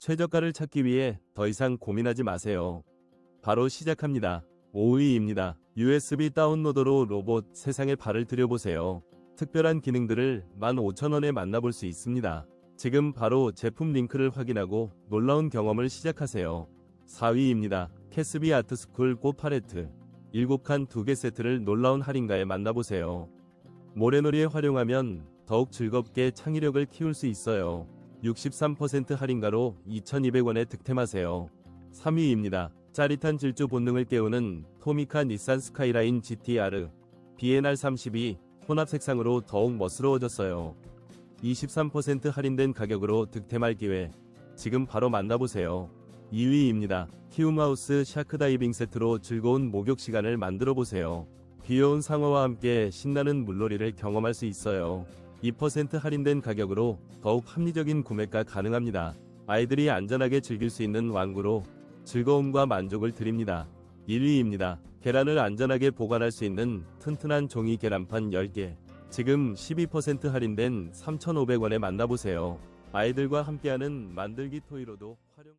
최저가를 찾기 위해 더 이상 고민하지 마세요. 바로 시작합니다. 5위입니다. USB 다운로더로 로봇 세상에 발을 들여보세요. 특별한 기능들을 15,000원에 만나볼 수 있습니다. 지금 바로 제품 링크를 확인하고 놀라운 경험을 시작하세요. 4위입니다. 캐스비 아트스쿨 꽃 팔레트 7칸 2개 세트를 놀라운 할인가에 만나보세요. 모래놀이에 활용하면 더욱 즐겁게 창의력을 키울 수 있어요. 63% 할인가로 2,200원에 득템하세요. 3위입니다. 짜릿한 질주 본능을 깨우는 토미카 닛산 스카이라인 GTR BNR 32 혼합 색상으로 더욱 멋스러워졌어요. 23% 할인된 가격으로 득템할 기회. 지금 바로 만나보세요. 2위입니다. 키움하우스 샤크다이빙 세트로 즐거운 목욕 시간을 만들어 보세요. 귀여운 상어와 함께 신나는 물놀이를 경험할 수 있어요. 2% 할인된 가격으로 더욱 합리적인 구매가 가능합니다. 아이들이 안전하게 즐길 수 있는 왕구로 즐거움과 만족을 드립니다. 1위입니다. 계란을 안전하게 보관할 수 있는 튼튼한 종이 계란판 10개. 지금 12% 할인된 3,500원에 만나보세요. 아이들과 함께하는 만들기 토이로도 활용